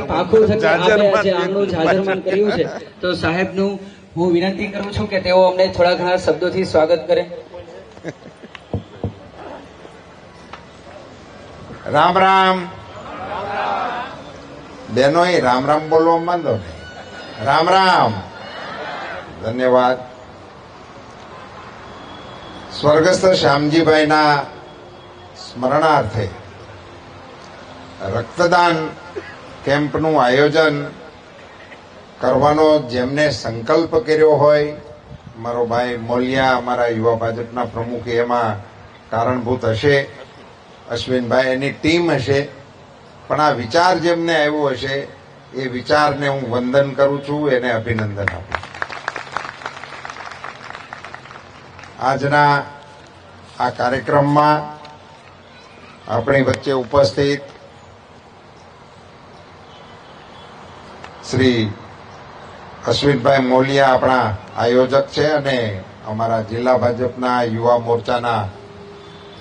પાખું જાજરમાન આપણે આજે આમનું જાજરમાન કર્યું છે તો સાહેબનું હું વિનંતી કરું છું કે તેઓ અમને થોડા ઘણા શબ્દોથી સ્વાગત કરે. રામ રામ. બેનો રામ રામ બોલવા માંડો ને. રામ રામ. ધન્યવાદ. સ્વર્ગસ્થ શ્યામજીભાઈના સ્મરણાર્થે રક્તદાન કેમ્પનું આયોજન કરવાનો જેમને સંકલ્પ કર્યો હોય, મારો ભાઈ મોલિયા, અમારા યુવા ભાજપના પ્રમુખ, એમાં કારણભૂત હશે, અશ્વિનભાઈ, એની ટીમ હશે. પણ આ વિચાર જેમને આવ્યો હશે, એ વિચારને હું વંદન કરું છું, એને અભિનંદન આપું આજના આ કાર્યક્રમમાં આપણી વચ્ચે ઉપસ્થિત શ્રી અશ્વિનભાઈ મોલિયા આપણા આયોજક છે અને અમારા જિલ્લા ભાજપના યુવા મોરચાના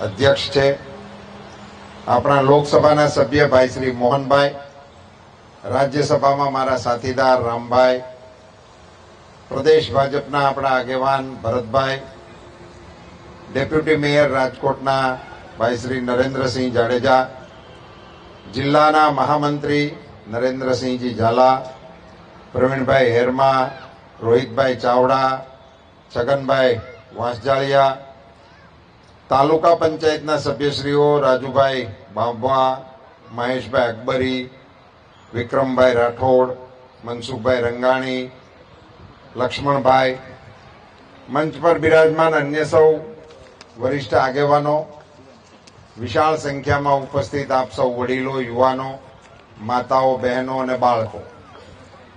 અધ્યક્ષ છે. આપણા લોકસભાના સભ્ય ભાઈ શ્રી મોહનભાઈ, રાજ્યસભામાં મારા સાથીદાર રામભાઈ, પ્રદેશ ભાજપના આપણા આગેવાન ભરતભાઈ, ડેપ્યુટી મેયર રાજકોટના ભાઈ શ્રી નરેન્દ્રસિંહ જાડેજા, જિલ્લાના મહામંત્રી નરેન્દ્રસિંહજી ઝાલા, પ્રવીણભાઈ હેરમા, રોહિતભાઈ ચાવડા, છગનભાઈ વાંસજાળિયા, તાલુકા પંચાયતના સભ્યશ્રીઓ રાજુભાઈ બાંભવા, મહેશભાઈ અકબરી, વિક્રમભાઈ રાઠોડ, મનસુખભાઈ રંગાણી, લક્ષ્મણભાઈ, મંચ પર બિરાજમાન અન્ય સૌ વરિષ્ઠ આગેવાનો, વિશાળ સંખ્યામાં ઉપસ્થિત આપ સૌ વડીલો, યુવાનો માતાઓ, બહેનો અને બાળકો.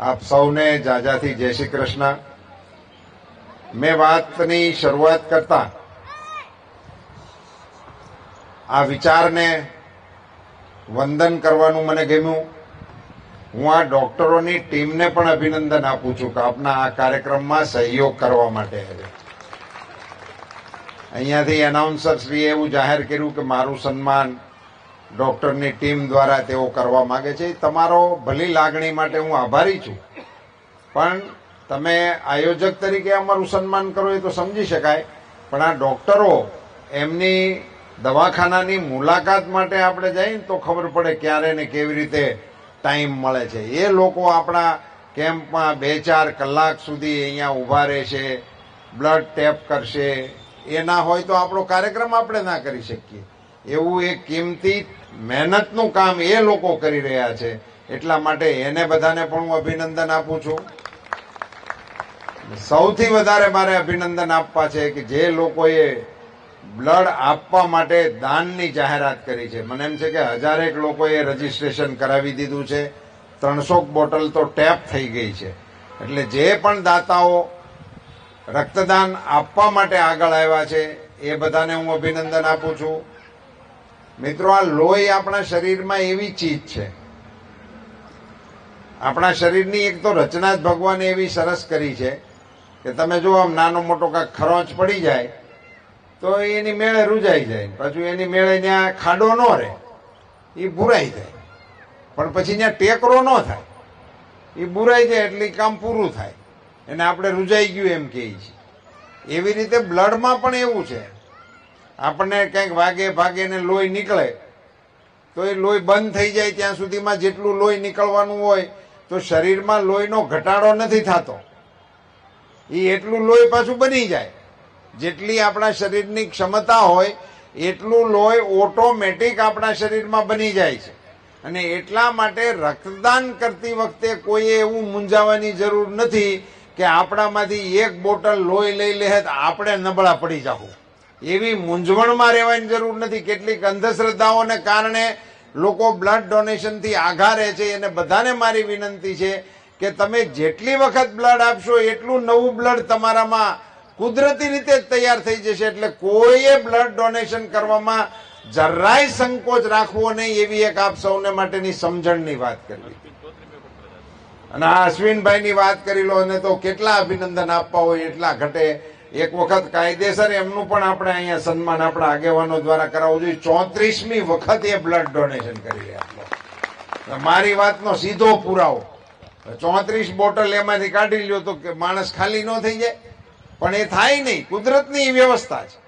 આપ સૌને જાજાથી જય શ્રી કૃષ્ણ. મેં વાતની શરૂઆત કરતા આ વિચારને વંદન કરવાનું મને ગમ્યું. હું આ ડોક્ટરોની ટીમને પણ અભિનંદન આપું છું કે આપના આ કાર્યક્રમમાં સહયોગ કરવા માટે અહીંયાથી એનાઉન્સર શ્રીએ એવું જાહેર કર્યું કે મારું સન્માન ડોક્ટરની ટીમ દ્વારા તેઓ કરવા માગે છે. તમારો ભલી લાગણી માટે હું આભારી છું. પણ તમે આયોજક તરીકે અમારું સન્માન કરો એ તો સમજી શકાય. પણ આ ડોક્ટરો એમની દવાખાનાની મુલાકાત માટે આપણે જઈએ તો ખબર પડે ક્યારે ને કેવી રીતે ટાઈમ મળે છે. એ લોકો આપણા કેમ્પમાં બે ચાર કલાક સુધી અહીંયા ઊભા રહેશે બ્લડ ટેપ કરશે. એ ના હોય તો આપણો કાર્યક્રમ આપણે ના કરી શકીએ. એવું એક કિંમતી મહેનતનું કામ એ લોકો કરી રહ્યા છે. એટલા માટે એને બધાને પણ હું અભિનંદન આપું છું. સૌથી વધારે મારે અભિનંદન આપવા છે કે જે લોકોએ બ્લડ આપવા માટે દાનની જાહેરાત કરી છે. મને એમ છે કે હજારેક લોકોએ રજીસ્ટ્રેશન કરાવી દીધું છે. ત્રણસો બોટલ તો ટેપ થઈ ગઈ છે. એટલે જે પણ દાતાઓ રક્તદાન આપવા માટે આગળ આવ્યા છે, એ બધાને હું અભિનંદન આપું છું. મિત્રો, આ લોહી આપણા શરીરમાં એવી ચીજ છે. આપણા શરીરની એક તો રચના જ ભગવાને એવી સરસ કરી છે કે તમે જો આમ નાનો મોટો કાંક ખરોચ પડી જાય, તો એની મેળે રૂજાઈ જાય. પાછું એની મેળે ત્યાં ખાડો ન રહે, એ ભૂરાઈ જાય. પણ પછી ત્યાં ટેકરો ન થાય. એ બુરાઈ જાય એટલે કામ પૂરું થાય. એને આપણે રૂજાઈ ગયું એમ કહીએ છીએ. એવી રીતે બ્લડમાં પણ એવું છે. આપણને કંઈક વાગે ભાગે ને લોહી નીકળે, તો એ લોહી બંધ થઈ જાય ત્યાં સુધીમાં જેટલું લોહી નીકળવાનું હોય, તો શરીરમાં લોહીનો ઘટાડો નથી થતો. એ એટલું લોહી પાછું બની જાય. જેટલી આપણા શરીરની ક્ષમતા હોય, એટલું લોહી ઓટોમેટિક આપણા શરીરમાં બની જાય છે. અને એટલા માટે રક્તદાન કરતી વખતે કોઈએ એવું મૂંઝાવાની જરૂર નથી કે આપણામાંથી એક બોટલ લોહી લઈ લે આપણે નબળા પડી જાવું એવી મૂંઝવણમાં રહેવાની જરૂર નથી. કેટલીક અંધશ્રદ્ધાઓને કારણે લોકો બ્લડ ડોનેશનથી આઘારે છે. એને બધાને મારી વિનંતી છે કે તમે જેટલી વખત બ્લડ આપશો, એટલું નવું બ્લડ તમારામાં કુદરતી રીતે જ તૈયાર થઈ જશે. એટલે કોઈએ બ્લડ ડોનેશન કરવામાં જરાય સંકોચ રાખવો નહીં એવી એક આપ સૌને માટેની સમજણની વાત કરવી અને આ અશ્વિનભાઈની વાત કરી લો, અને તો કેટલા અભિનંદન આપવા હોય, એટલા ઘટે. એક વખત કાયદેસર એમનું પણ આપણે અહીંયા સન્માન આપણા આગેવાનો દ્વારા કરાવવું જોઈએ. ચોત્રીસમી વખત એ બ્લડ ડોનેશન કરી રહ્યા મારી વાતનો સીધો પુરાવો. ચોત્રીસ બોટલ એમાંથી કાઢી લ્યો તો કે માણસ ખાલી ન થઈ જાય. પણ એ થાય નહીં. કુદરતની વ્યવસ્થા છે.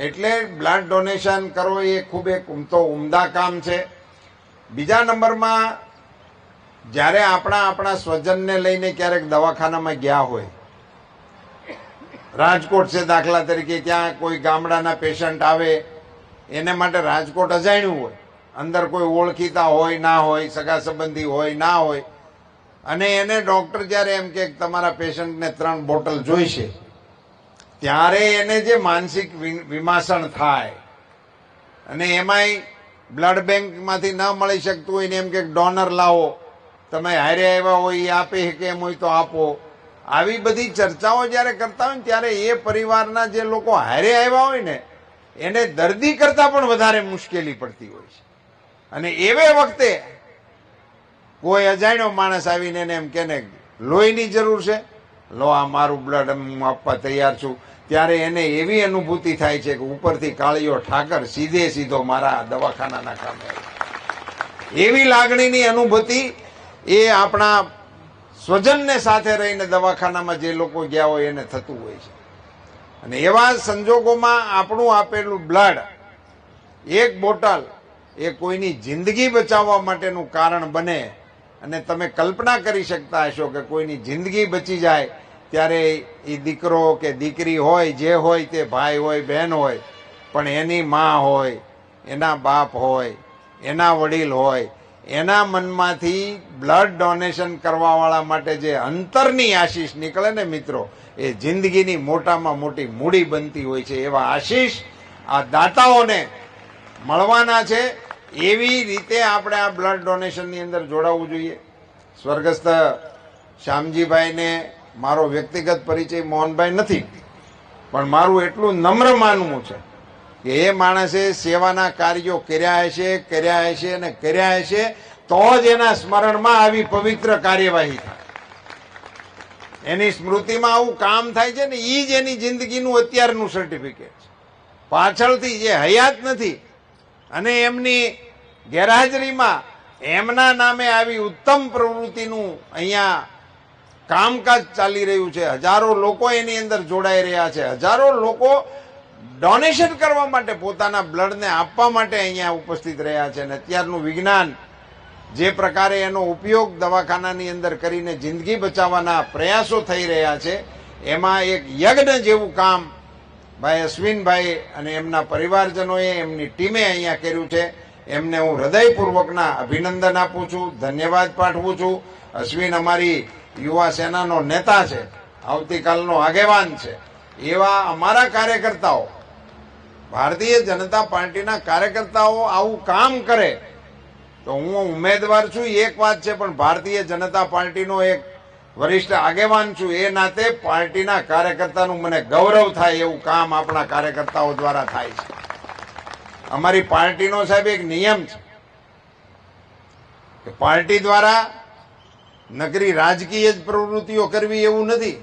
એટલે બ્લડ ડોનેશન કરવો એ ખૂબ એક ઉમતો ઉમદા કામ છે. બીજા નંબરમાં જ્યારે આપણા આપણા સ્વજનને લઈને ક્યારેક દવાખાનામાં ગયા હોય રાજકોટ છે દાખલા તરીકે ત્યાં કોઈ ગામડાના પેશન્ટ આવે, એને માટે રાજકોટ અજાણ્યું હોય. અંદર કોઈ ઓળખીતા હોય, ના હોય, સગા સંબંધી હોય, ના હોય. અને એને ડૉક્ટર જ્યારે એમ કે તમારા પેશન્ટને ત્રણ બોટલ જોઈશે, ત્યારે એને જે માનસિક વિમાસણ થાય, અને એમાંય બ્લડ બેંકમાંથી ન મળી શકતું હોય ને એમ કે ડોનર લાવો, તમે હારે આવ્યા હોય, એ આપે કે એમ હોય તો આપો. આવી બધી ચર્ચાઓ જ્યારે કરતા હોય ને ત્યારે એ પરિવારના જે લોકો હારે આવ્યા હોય ને, એને દર્દી કરતા પણ વધારે મુશ્કેલી પડતી હોય છે. અને એવે વખતે કોઈ અજાણ્યો માણસ આવીને એને એમ કે લોહીની જરૂર છે? લો, આ મારું બ્લડ હું આપવા તૈયાર છું. ત્યારે એને એવી અનુભૂતિ થાય છે કે ઉપરથી કાળીયો ઠાકર સીધે સીધો મારા દવાખાનાના કામે. એવી લાગણીની અનુભૂતિ એ આપણા સ્વજનને સાથે રહીને દવાખાનામાં જે લોકો ગયા હોય એને થતું હોય છે. અને એવા સંજોગોમાં આપણું આપેલું બ્લડ, એક બોટલ, એ કોઈની જિંદગી બચાવવા માટેનું કારણ બને અને તમે કલ્પના કરી શકતા હશો કે કોઈની જિંદગી બચી જાય ત્યારે એ દીકરો કે દીકરી હોય, જે હોય તે ભાઈ હોય, બહેન હોય, પણ એની માં હોય, એના બાપ હોય, એના વડીલ હોય એના મનમાંથી બ્લડ ડોનેશન કરવાવાળા માટે જે અંતરની આશીષ નીકળે ને મિત્રો, એ જિંદગીની મોટામાં મોટી મૂડી બનતી હોય છે એવા આશીષ આ દાતાઓને મળવાના છે. એવી રીતે આપણે આ બ્લડ ડોનેશનની અંદર જોડાવવું જોઈએ. સ્વર્ગસ્થ શ્યામજીભાઈને મારો વ્યક્તિગત પરિચય મોહનભાઈ નથી, પણ મારું એટલું નમ્ર માનવું છે કે એ માણસે સેવાના કાર્યો કર્યા હશે કર્યા હશે અને કર્યા હશે, તો જ એના સ્મરણમાં આવી પવિત્ર કાર્યવાહી થાય. એની સ્મૃતિમાં આવું કામ થાય છે ને એ જ એની જિંદગીનું અત્યારનું સર્ટિફિકેટ છે. પાછળથી જે હયાત નથી, અને એમની ગેરહાજરીમાં એમના નામે આવી ઉત્તમ પ્રવૃત્તિનું અહીંયા કામકાજ ચાલી રહ્યું છે. હજારો લોકો એની અંદર જોડાઈ રહ્યા છે. હજારો લોકો ડોનેશન કરવા માટે પોતાના બ્લડને આપવા માટે અહીંયા ઉપસ્થિત રહ્યા છે અને અત્યારનું વિજ્ઞાન જે પ્રકારે એનો ઉપયોગ દવાખાનાની અંદર કરીને જિંદગી બચાવવાના પ્રયાસો થઈ રહ્યા છે, એમાં એક યજ્ઞ જેવું કામ ભાઈ અશ્વિનભાઈ અને એમના પરિવારજનોએ, એમની ટીમે અહીંયા કર્યું છે. એમને હું હૃદયપૂર્વકના અભિનંદન આપું છું, ધન્યવાદ પાઠવું છું. અશ્વિન અમારી યુવા સેનાનો નેતા છે, આવતીકાલનો આગેવાન છે. એવા અમારા કાર્યકર્તાઓ ભારતીય જનતા પાર્ટીના કાર્યકર્તાઓ આવું કામ કરે, તો હું ઉમેદવાર છું એક વાત છે, પણ ભારતીય જનતા પાર્ટીનો એક વરિષ્ઠ આગેવાન છું, એ નાતે પાર્ટીના કાર્યકર્તાનું મને ગૌરવ થાય એવું કામ આપણા કાર્યકર્તાઓ દ્વારા થાય છે. અમારી પાર્ટીનો સાહેબ એક નિયમ છે કે પાર્ટી દ્વારા નકરી રાજકીય જ પ્રવૃત્તિઓ કરવી એવું નથી.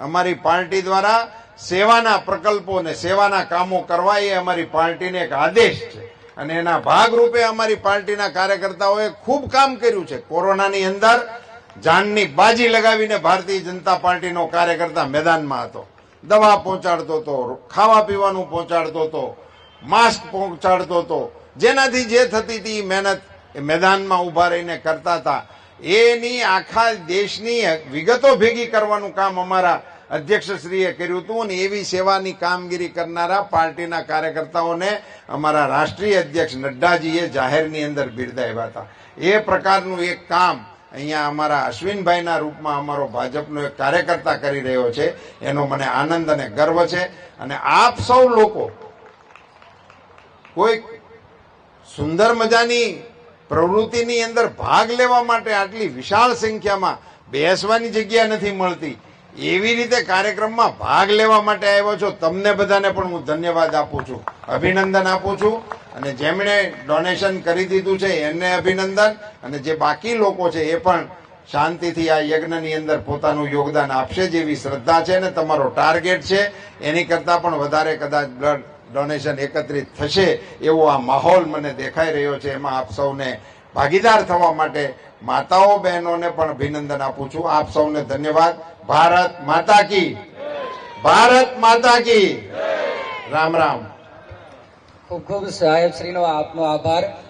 અમારી પાર્ટી દ્વારા સેવાના પ્રકલ્પો ને સેવાના કામો કરવા એ અમારી પાર્ટીને એક આદેશ છે. અને એના ભાગરૂપે અમારી પાર્ટીના કાર્યકર્તાઓએ ખૂબ કામ કર્યું છે. કોરોનાની અંદર જાનની બાજી લગાવીને ભારતીય જનતા પાર્ટીનો કાર્યકર્તા મેદાનમાં હતો. દવા પહોંચાડતો હતો, ખાવા પીવાનું પહોંચાડતો હતો, માસ્ક પહોંચાડતો હતો. જેનાથી જે થતી હતી મહેનત એ મેદાનમાં ઊભા રહીને કરતા હતા. એની આખા દેશની વિગતો ભેગી કરવાનું કામ અમારા અધ્યક્ષશ્રીએ કર્યું હતું અને એવી સેવાની કામગીરી કરનારા પાર્ટીના કાર્યકર્તાઓને અમારા રાષ્ટ્રીય અધ્યક્ષ નડ્ડાજીએ જાહેરની અંદર બિરદાવ્યા હતા. એ પ્રકારનું એક કામ અહીંયા અમારા અશ્વિનભાઈના રૂપમાં અમારો ભાજપનો એક કાર્યકર્તા કરી રહ્યો છે. એનો મને આનંદ અને ગર્વ છે. અને આપ સૌ લોકો કોઈ સુંદર મજાની પ્રવૃત્તિની અંદર ભાગ લેવા માટે આટલી વિશાળ સંખ્યામાં બેસવાની જગ્યા નથી મળતી. એવી રીતે કાર્યક્રમમાં ભાગ લેવા માટે આવ્યો છો, તમને બધાને પણ હું ધન્યવાદ આપું છું, અભિનંદન આપું છું. અને જેમણે ડોનેશન કરી દીધું છે, એને અભિનંદન. અને જે બાકી લોકો છે, એ પણ શાંતિથી આ યજ્ઞની અંદર પોતાનું યોગદાન આપશે જેવી શ્રદ્ધા છે ને તમારો ટાર્ગેટ છે. એની કરતાં પણ વધારે કદાચ બ્લડ ડોનેશન એકત્રિત થશે એવો આ માહોલ મને દેખાઈ રહ્યો છે. એમાં આપ સૌને ભાગીદાર થવા માટે માતાઓ, બહેનોને પણ અભિનંદન આપું છું. આપ સૌને ધન્યવાદ. ભારત માતા કી. ભારત માતા કી. રામ રામ. ખૂબ ખૂબ સાહેબ શ્રીનો આપનો આભાર.